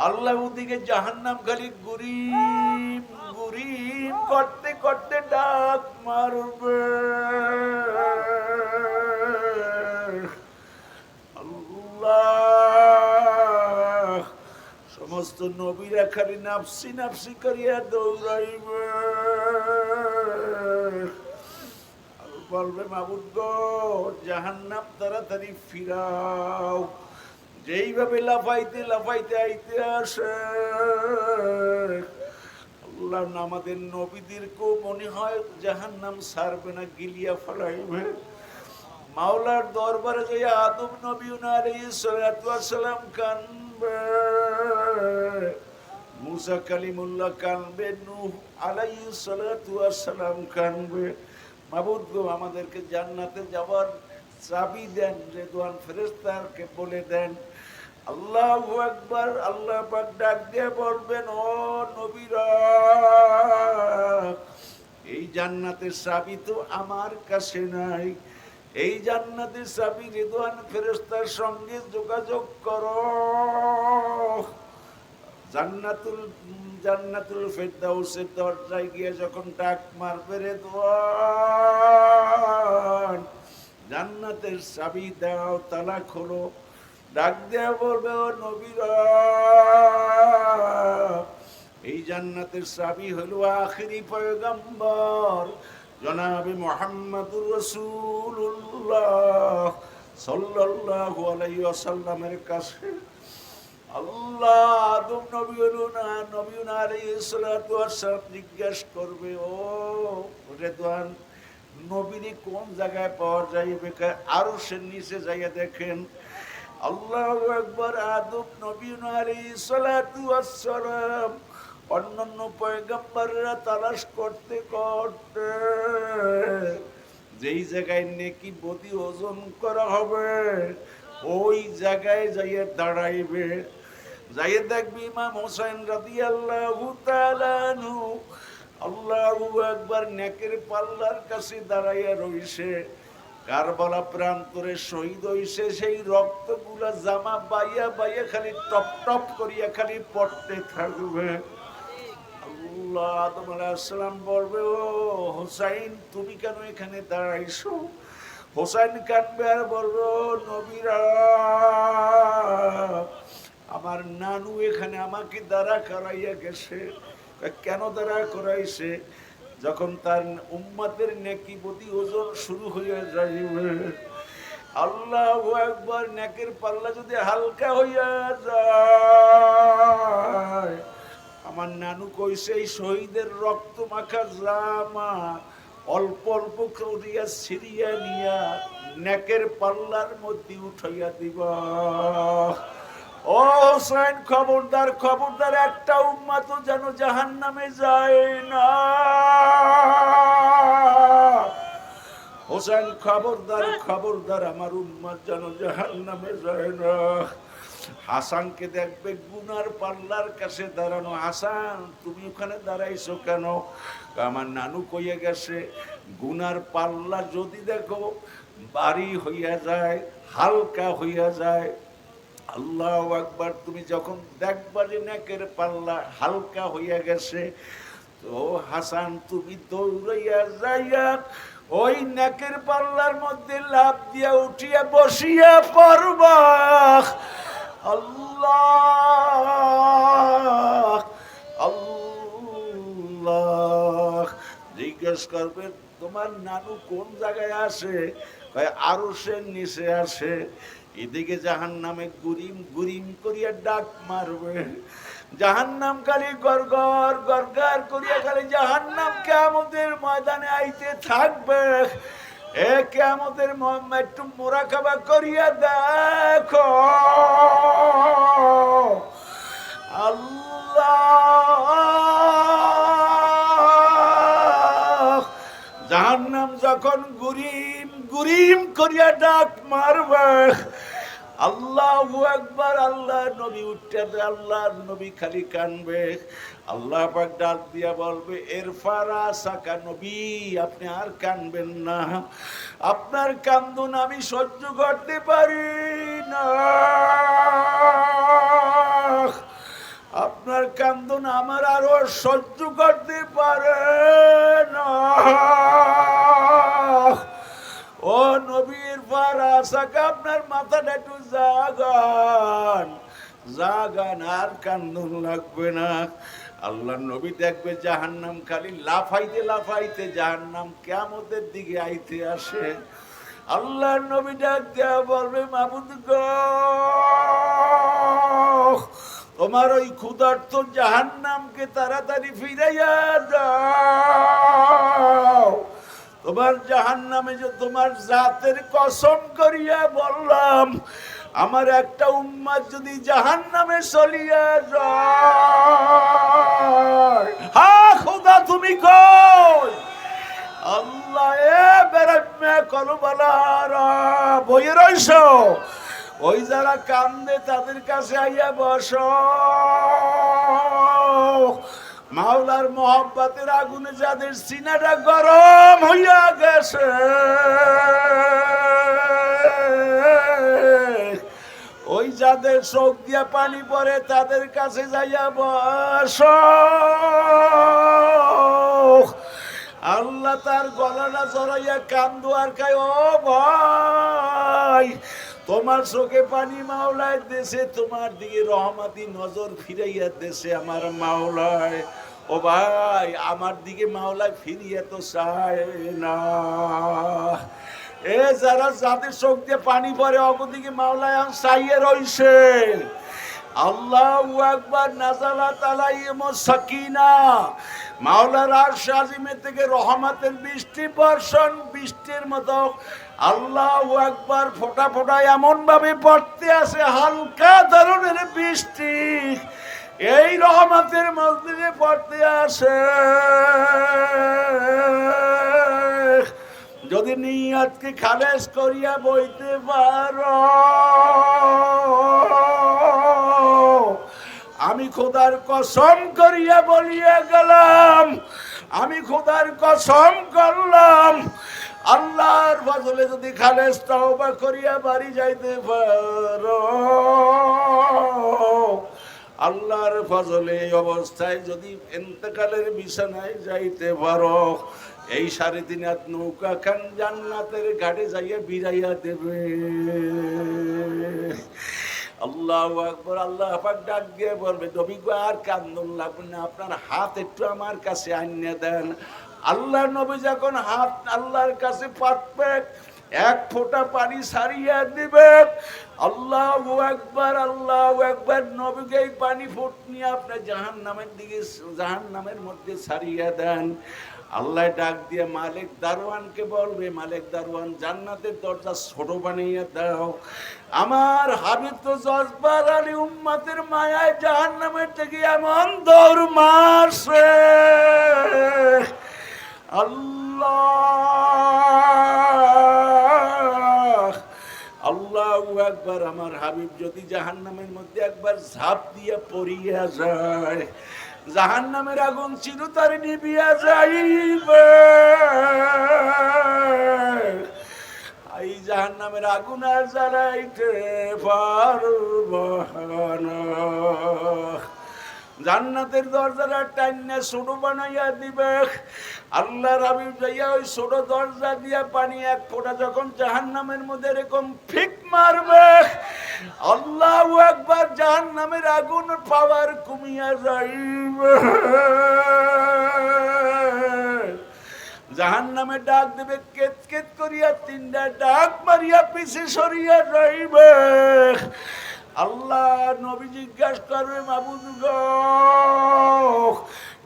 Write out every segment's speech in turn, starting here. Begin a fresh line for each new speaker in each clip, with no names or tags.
আল্লাহ ওদিকে জাহান্নাম খালি গুরিম গুরিম, করতে করতে ডাক মারবে। আল্লাহ, সমস্ত নবীরা খালি নাফসি নাফসি করিয়া দৌড়াইবে। বলবে, মাবুদ জাহান্নাম তাড়াতাড়ি ফিরাও। যেইভাবে লাফাইতে লাফাইতে আইতে আসে আল্লাহ আমাদের নবীদেরকেও মনে হয় জাহান্নাম সারবে না, গিলিয়া ফেলাইবে। মাওলার দরবারে যে আদম নবী সালাম কানবে, মুসা কালিমুল্লাহ কানবে, নূহ সালাতু সালাম কানবে। মাবুদ আমাদেরকে জান্নাতে যাওয়ার চাবি দেন রেদওয়ান ফেরেশতাকে বলে দেন, আল্লাহু আকবার, আল্লাহ ডাক দিয়ে বলবেন, ও নবীরা, এই জান্নাতের চাবি তো আমার কাছে নাই। এই জান্নাতের চাবি রেদওয়ান ফেরেশতার সঙ্গে যোগাযোগ করো। জান্নাতুল জান্নাতুল ফেরদাউসের দরজায় গিয়ে যখন ডাক মারবে রেদওয়ান জান্নাতের চাবি দাও তালা খোলো ডাক দেয়া বলবে, ও নবীরা, এই জান্নাতের চাবি হলো আখিরি পয়গম্বর, জনাবে মোহাম্মদুর রসুল্লাহ সাল্লাল্লাহু আলাইহি ওয়াসাল্লামের কাছে। আল্লাহ আদম নবী হলো না নবী আলাইহিস সালাতু ওয়াসসালাম জিজ্ঞেস করবে, ও রেদওয়ান নবীনি কোন জায়গায় পাওয়া যাইবে আরও সে নিচে যাইয়া দেখেন। আল্লাহ একবার আদব নবী সালাতু ওয়াসসালাম। অন্যান্য পয়গম্বররা তালাশ করতে করতে যেই জায়গায় নেকি বদি ওজন করা হবে, ওই জায়গায় যাইয়ে দাঁড়াইবে। যাইয়ে দেখবি ইমাম হোসেন তাআলা আনহু আল্লাহু একবার নেকের পাল্লার কাছে দাঁড়াইয়া রইছে। কারবালা প্রান্তরে শহীদ হইছে, সেই রক্তগুলা জামা বাইয়া বাইয়া খালি টপ টপ করিয়া খালি পড়তে থাকবে। ও হোসাইন, তুমি কেন এখানে দাঁড়াইছো? হোসাইন কানবে আর আমার নানু এখানে আমাকে দাঁড়া করাইয়া গেছে। কেন দাঁড়া করাইছে যখন তার উম্মাতের নেকি প্রতি ওজন শুরু হইয়া যাইবে আল্লাহ একবার নেকের পাল্লা যদি হালকা হইয়া যায়। আমার নানু কইছে, এই শহীদের রক্ত মাখা জামা অল্প অল্প করিয়া সিরিয়া নিয়া নেকের পাল্লার মধ্যে উঠাইয়া দিবা। ও হোসেন, খবরদার খবরদার, একটা উম্মা তো যেন জাহান নামে যায় না। হোসেন, খবরদার খবরদার, আমার উম্মার যেন জাহান নামে যায় না। হাসানকে দেখবে গুনার পাল্লার কাছে দাঁড়ানো। হাসান, তুমি ওখানে দাঁড়াইছো কেন? আমার নানু কইয়ে গেছে, গুনার পাল্লা যদি দেখো, বাড়ি হইয়া যায়, হালকা হইয়া যায় আল্লাহ একবার তুমি যখন দেখবা যে নেকের পাল্লা হালকা হইয়া গেছে, তো হাসান তুমি দৌড়াইয়া যাইয়া ওই নেকের পাল্লার মধ্যে লাভ দিয়া উঠিয়া বসিয়া পড়বা। আল্লাহ আল্লাহ, জিজ্ঞেস করবে, তোমার নানু কোন জায়গায় আসে আরও সে নিচে আসে এদিকে জাহান নামে গুরিম গুরিম করিয়া ডাক মারবে। জাহান নাম খালি গর গর গরগার করিয়া খালি জাহান নাম কেমতের ময়দানে আইতে থাকবে। এ কেমতের একটু মোরা খাবা করিয়া দেখো। আল্লাহ! জাহান্নাম যখন গুরিম গুরিম করিয়া ডাক মারবে। আল্লাহ একবার আল্লাহ নবী উঠতে আল্লাহ নবী খালি কানবে। আল্লাহ পাক ডাক দিয়া বলবে, এর ফারা সাকা নবী, আপনি আর কানবেন না। আপনার কান্দুন আমি সহ্য করতে পারি না। আপনার কান্দুন আমার আরও সহ্য করতে পারে না ও নবীর আপনার মাথাটা একটু জাগান। জাগান, আর কান্দন লাগবে না। আল্লাহ নবী দেখবে জাহান্নাম খালি লাফাইতে লাফাইতে জাহান্নাম কেমতের দিকে আইতে আসে। আল্লাহ নবী ডাক দেয়া বলবে, মাবুদ গো, তোমার ওই ক্ষুধার্ত জাহান্নামকে তাড়াতাড়ি ফিরাইয়া দাও। তোমার জাহান্নামে যে তোমার জাতের কসম করিয়া বললাম, আমার একটা উম্মাদ যদি জাহান্নামে চলিয়া যায় তুমি কই? ওই যারা কান্দে তাদের কাছে আইয়া বস। মাওলার মোহাব্বাতের আগুনে যাদের সিনাটা গরম হইয়া গেছে। ওই যাদের চোখ দিয়া পানি পড়ে, তাদের কাছে যাইয়া বস। আল্লাহ তার গলাটা জড়াইয়া কান্দু আর কায় ও ভাই তোমার চোখে পানি মাওলায় দেশে, তোমার দিকে রহমাতি নজর ফিরাইয়া দেশে আমার মাওলায়। ও ভাই, আমার দিকে মাওলায় ফিরিয়ে তো চায় না। এ যারা যাদের চোখ দিয়ে পানি পরে অবদিকে মাওলায় চাইয়ে রইছে। আল্লাহ একবার নাজালা তালাইম সাকিনা। মাওলার আর শাজিমে থেকে রহমাতের বৃষ্টি বর্ষণ, বৃষ্টির মতো আল্লাহ একবার ফোটা ফোটা এমন ভাবে পড়তে আসে হালকা ধরনের বৃষ্টি। এই রহমতের মসজিদে পড়তে আসে যদি নিয়াতকে খালেজ করিয়া বইতে পারো। খোদার কসম করিয়া বলিয়া গেলাম। আমি খোদার কসম করলাম। আল্লাহর ফজলে যদি খালেজ তওবা করিয়া বাড়ি যাইতে পারো। আল্লাহর ফজলে এই অবস্থায় যদি এন্তকালের বিছানায় যাইতে পারো, এই সাড়ে তিন হাত নৌকা খান জান্নাতের ঘাটে যাইয়া বিরাইয়া দেবে। আল্লাহ আকবর, আল্লাহ পাক ডাক দিয়ে বলবে আর কান্দন লাগবে না, আপনার হাত একটু আমার কাছে আনিয়ে দেন। আল্লাহ নবী যখন হাত আল্লাহর কাছে পাতবে, এক ফোঁটা পানি সারিয়া দিবে। আল্লাহ একবার আল্লাহ একবার নবীকে এই পানি ফুট নিয়ে আপনার জাহান নামের দিকে জাহান নামের মধ্যে সারিয়া দেন। আল্লাহ ডাক দিয়ে মালিক দারোয়ানকে বলবে, মালিক দারোয়ান, জান্নাতের দরজা ছোট বানিয়ে দাও। আমার হাবিব তো জজবার আলী উম্মাতের মায়ায় জাহান নামের থেকে এমন দৌড় মারছে। আল্লাহ আল্লাহ একবার আমার হাবিব যদি জাহান্নামের মধ্যে একবার ঝাঁপ দিয়ে পড়িয়া যায় জাহান্নামের আগুন চিরতরে নিবিয়া যাইবে। এই জাহান্নামের আগুন আর জ্বালাইতে পারব জান্নাতের দরজাটা টাইনে ছোট বানাইয়া দিবে। আল্লাহ রাবি যাইয়া ওই ছোট দরজা দিয়া পানি এক ফোঁটা যখন জাহান্নামের মধ্যে এরকম ফিক মারবে, আল্লাহ একবার জাহান্নামের আগুন পাওয়ার কমিয়া যাইবে। জাহান নামে ডাক দেবে, কেত কেত করিয়া তিনটা ডাক মারিয়া পিছে সরিয়া যাইবে। আল্লাহ নবী জিজ্ঞাসা করবে মাবুদ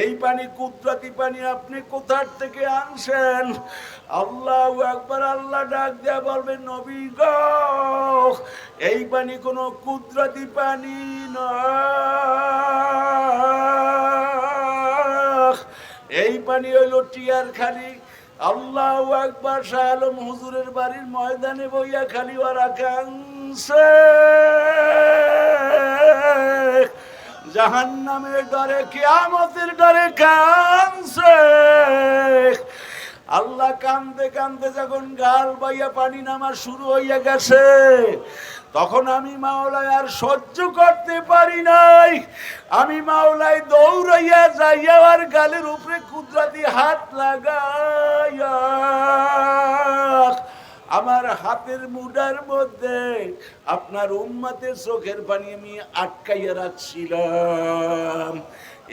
এই পানি কুদরতি পানি আপনি কোথার থেকে আনছেন? আল্লাহ একবার আল্লাহ ডাক দেয়া বলবে, নবী এই পানি কোনো কুদরতি পানি নয়। এই পানি হইল টিয়ার খালি। আল্লাহ একবার শাহ আলম হুজুরের বাড়ির ময়দানে বইয়া খালি ওরা নামের ডরে, কেয়ামতের ডরে কাংসে আল্লাহ কান্দে কান্দে যখন গাল বাইয়া পানি নামা শুরু হইয়া গেছে, তখন আমি মাওলায় আর সহ্য করতে পারি নাই। আমি মাওলায় দৌড়াইয়া যাইয়া আর গালের উপরে কুদরাতি হাত লাগাইয়া আমার হাতের মুডার মধ্যে আপনার উম্মাতের চোখের পানি আমি আটকাইয়া রাখছিলাম।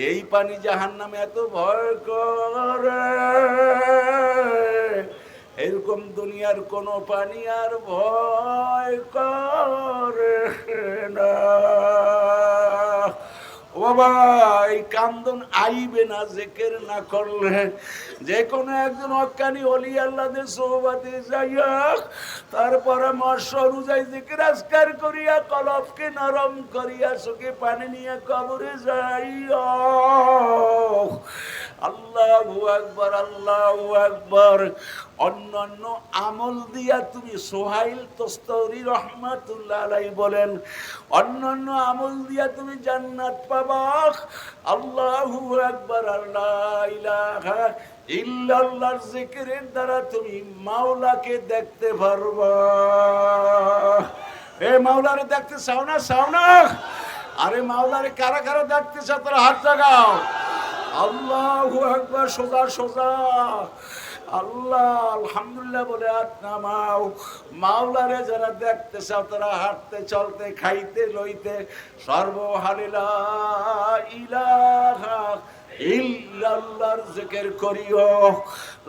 এই পানি জাহান নামে এত ভয় করে। এরকম দুনিয়ার কোনো পানি আর ভয় করে না। বাবা, এই কান্দন আইবে না, জেকের না করলে। যে কোনো একজন অজ্ঞানী অলি আল্লাদের সৌবাতে যাইয়া তার পরামর্শ অনুযায়ী জেকের আজকার করিয়া কলফকে নরম করিয়া, চোখে পানি নিয়ে কবরে যাইয়া। আল্লাহু আকবার আল্লাহু আকবার। অন্যান্য আমল দিয়া তুমি সোহাইল তোস্তরি রহমাতুল্লাহ আলাই বলেন। অন্যান্য আমল দিয়া তুমি জান্নাত পাবা। আল্লাহু আকবার আল্লাহ ইলাহা ইল্লাল্লাহর জিকিরের দ্বারা তুমি মাওলাকে দেখতে পারবা। এ মাওলারে দেখতে চাও না? চাও না? আরে মাওলারে কারা কারা দেখতে চাও? তোরা হাত জাগাও। আল্লাহু আকবার, সোজা সোজা। আল্লাহ, আলহামদুলিল্লাহ বলে হাত মাওলারে যারা দেখতে চাও, তারা হাঁটতে, চলতে, খাইতে, লইতে সর্বহালিলা ইলাহা ইল্লাল্লাহর জিকির করিও।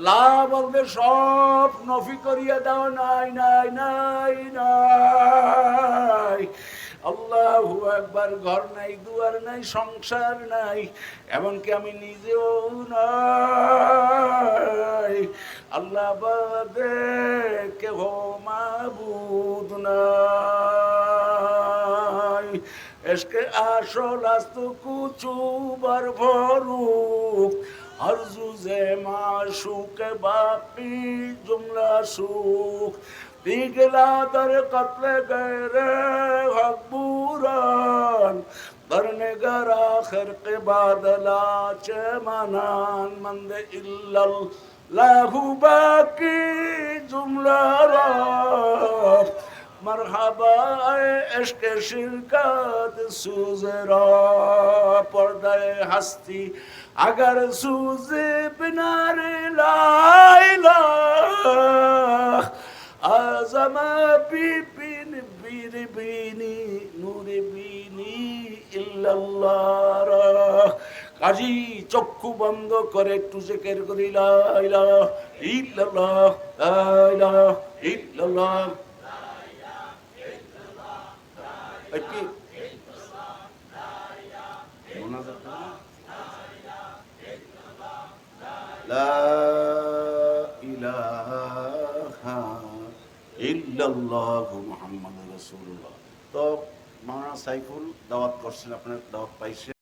লা বলবে, সব নফি করিয়া দাও নাই নাই নাই নাই আল্লাহু একবার ঘর নাই, দুয়ার নাই, সংসার নাই, এমনকি আমি নিজেও নাই। আল্লাহ বাদে কেহ মাবুদ নাই। এসকে আসল আস্ত কুচু বার ভরুক আরজুজে মাশুক বাকি জুমলা সুখ। پیگلا در قتل غیر حبوران برنگر آخر قباد لا چمانان مند اللہ لہو باقی جملہ را مرحبا اے عشق شرکت سوز را، پردہ ہستی اگر سوز بنار لا الہ أعظم ببين بير بيني نور بيني إلا الله কাজী চক্ষু বন্ধ করে একটু জেকের করিলা ইলাহ ইল্লাল্লাহ সাইফুল দাওয়াত করছেন আপনার দাওয়াত পাইছেন